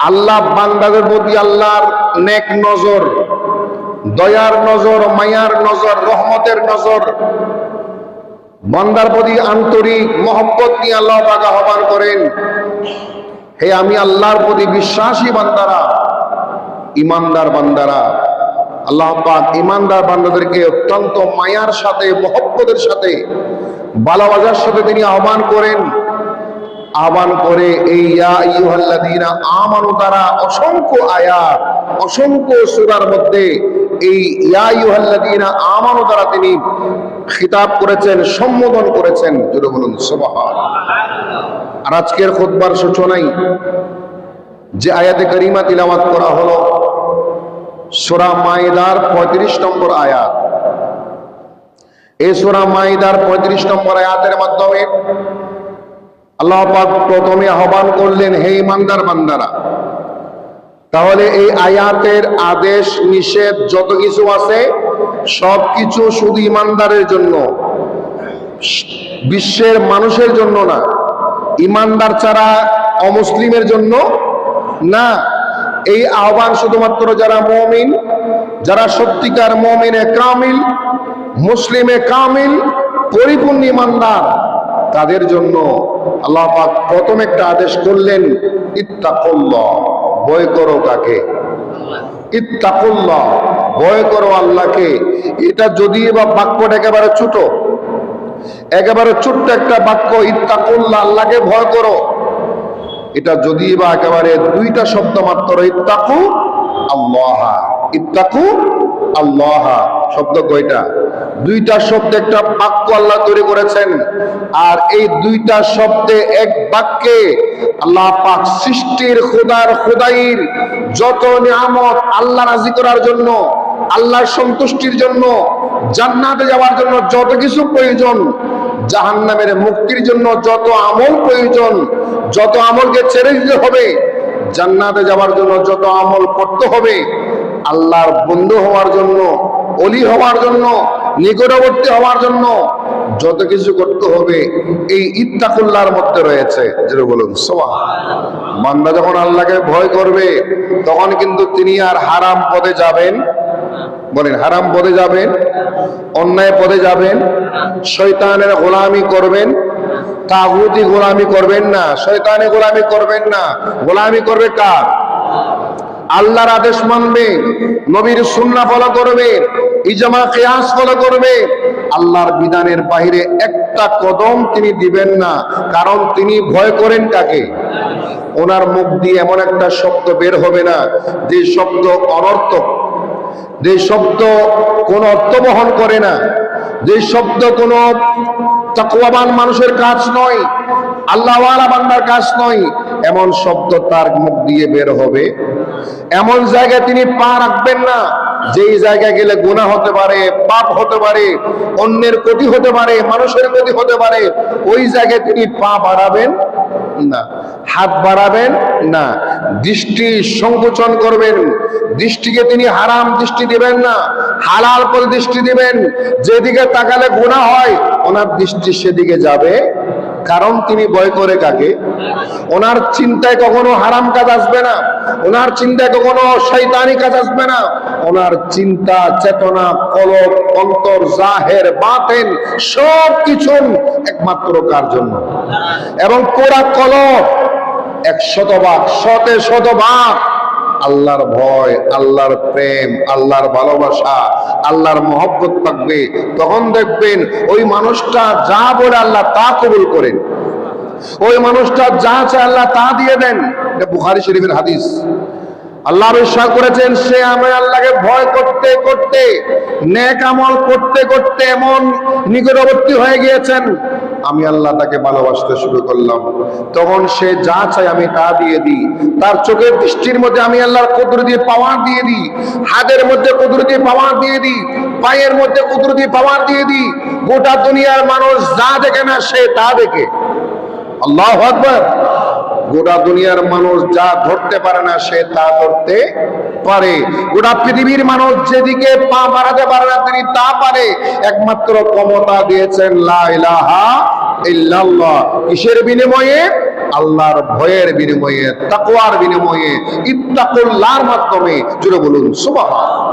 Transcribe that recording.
আল্লাহ বান্দাদের প্রতি আল্লাহর নেক নজর, দয়ার নজর, মায়ার নজর, রহমতের নজর, বান্দার প্রতি আন্তরিক মহব্বত নিয়ে আল্লাহ পাক আহ্বান করেন। হে আমি আল্লাহর প্রতি বিশ্বাসী বান্দারা, ইমানদার বান্দারা, আল্লাহ পাক ইমানদার বান্দাদেরকে অত্যন্ত মায়ার সাথে, মহব্বতের সাথে, ভালোবাসার সাথে তিনি আহ্বান করেন। আহ্বান করে এই আমানু দ্বারা অসংখ্য আয়াত, অসংখ্য সূরার মধ্যে এই ইয়া আইয়ুহাল্লাযীনা আমানু দ্বারা তিনি খিতাব করেছেন, সম্বোধন করেছেন। জোরে বলুন আর আজকের খুতবার সূচনাই যে আয়াতে করিমা তিলাওয়াত করা হলো, সূরা মাইদার 35 নম্বর আয়াত। এই সূরা মাইদার 35 নম্বর আয়াতের মাধ্যমে আল্লাহ পাক প্রথমে আহ্বান করলেন, হে ইমানদার বান্দারা, তাহলে এই আয়াতের আদেশ, নিষেধ যত কিছু আছে সব কিছু শুধু ইমানদারের জন্য, বিশ্বের মানুষের জন্য না, ইমানদার ছাড়া অমুসলিমের জন্য না। এই আহ্বান শুধুমাত্র যারা মমিন, যারা সত্যিকার মমিনে কামিল মুসলিমে কামিল, পরিপূর্ণ ইমানদার তাদের জন্য আল্লাহ পাক প্রথম একটা আদেশ করলেন, ইত্তাকুল্লাহ, ভয় করো কাকে? ইত্তাকুল্লাহ, ভয় করো আল্লাহকে। এটা যদি বা বাক্যটা একেবারে ছোট, একেবারে ছোট্ট একটা বাক্য, ইত্তাকুল্লাহ, আল্লাহকে ভয় করো। এটা যদি বা একেবারে দুইটা শব্দ মাত্র, ইত্তাকু আল্লাহ ইত্তাকু আল্লাহ, শব্দ কয়টা? দুইটা শব্দে একটা বাক্য আল্লাহ তৈরি করেছেন। আর এই দুইটা শব্দে এক বাক্যে আল্লাহ পাক সৃষ্টির খোদার খোদাইর যত নিয়ামত আল্লাহ রাজি করার জন্য, আল্লাহর সন্তুষ্টির জন্য, জান্নাতে যাওয়ার জন্য যত কিছু প্রয়োজন, জাহান্নামের মুক্তির জন্য যত আমল প্রয়োজন, যত আমলকে ছেড়ে দিতে হবে, জান্নাতে যাওয়ার জন্য যত আমল করতে হবে, আল্লাহর বন্ধু হওয়ার জন্য অলি হওয়ার জন্য নিকটবর্তী হওয়ার জন্য যত কিছু করতে হবে, এই ইত্তাকুল্লার মধ্যে রয়েছে। যেটা বলুন সোয়া বান্দা যখন আল্লাহকে ভয় করবে, তখন কিন্তু তিনি আর হারাম পদে যাবেন। বলেন, হারাম পদে যাবেন, অন্যায় পদে যাবেন শৈতানের গোলামি করবেন, তাগুতি গোলামি করবেন না। শৈতানে গোলামি করবেন না। গোলামি করবে কার? আল্লাহর আদেশ মানবে, নবীর সুন্না ফলো করবে, ইজমা, কিয়াস ফলো করবে। আল্লাহর বিধানের বাইরে একটা কদম তিনি দিবেন না, কারণ তিনি ভয় করেন কাকে? ওনার মুখ দিয়ে এমন একটা শব্দ বের হবে না, যে শব্দ অনর্থক, যে শব্দ কোন অর্থ বহন করে না, যে শব্দ কোন তাকওয়াবান মানুষের কাজ নয়, আল্লাহওয়ালা বান্দার কাজ নয়, এমন শব্দ তার মুখ দিয়ে বের হবে। এমন জায়গায় তিনি পা রাখবেন না, যেই জায়গায় গেলে গুনাহ হতে পারে, পাপ হতে পারে, অন্যের ক্ষতি হতে পারে, মানুষের ক্ষতি হতে পারে, ওই জায়গায় তিনি পা বাড়াবেন না, হাত বাড়াবেন না, দৃষ্টি সংকোচন করবেন। দৃষ্টিকে তিনি হারাম দৃষ্টি দিবেন না, হালাল করে দৃষ্টি দিবেন। যেদিকে তাকালে গুনাহ হয়, ওনার দৃষ্টি সেদিকে যাবে। কারণ তিনি ভয় করে কাকে? ওনার চিন্তায় কখনো হারাম কাজ আসবে না, ওনার চিন্তায় কখনো শৈতানি কাজ আসবে না। ওনার চিন্তা, চেতনা কলক অন্তর, জাহের, বাতেন সব কিছু একমাত্র কার জন্য? এবং কোরা কলব এক শতভাগ শতে শতভাগ আল্লাহর ভয়, আল্লাহর প্রেম, আল্লাহর ভালোবাসা, আল্লাহর মহব্বত থাকবে। তখন দেখবেন ওই মানুষটা যা বলে আল্লাহ তা কবুল করেন। ওই মানুষটা যা চায় আল্লাহ তা দিয়ে দেন। বুখারি শরীফের হাদিস। আল্লাহ বিশ্বাস করেছেন, সে আমি আল্লাহকে ভয় করতে করতে, নেক আমল করতে করতে এমন নিকটবর্তী হয়ে গিয়েছেন। আমি আল্লাহ তাকে ভালোবাসতে শুরু করলাম। তখন সে যা চাই আমি তা দিয়ে দিই। তার চোখের দৃষ্টির মধ্যে আমি আল্লাহর দিয়ে পাওয়ার দিয়ে দিই। হাতের মধ্যে কুদরতি পাওয়ার দিয়ে দিই। পায়ের মধ্যে কুদরতি পাওয়ার দিয়ে দিই। গোটা দুনিয়ার মানুষ যা দেখে না সে তা দেখে। আল্লাহ আকবর। গোটা দুনিয়ার মানুষ যা ধরতে পারে না, সে তা ধরতে পারে। গোটা পৃথিবীর মানুষ যেদিকে পা বাড়াতে পারে না, তিনি তা পারে। একমাত্র ক্ষমতা দিয়েছেন লা ইলাহা ইল্লাল্লাহ। কিসের বিনিময়ে? আল্লাহর ভয়ের বিনিময়ে, তাকওয়ার বিনিময়ে। ইত্তাকুল্লাহর মাধ্যমে। জুড়ে বলুন, সুবহান।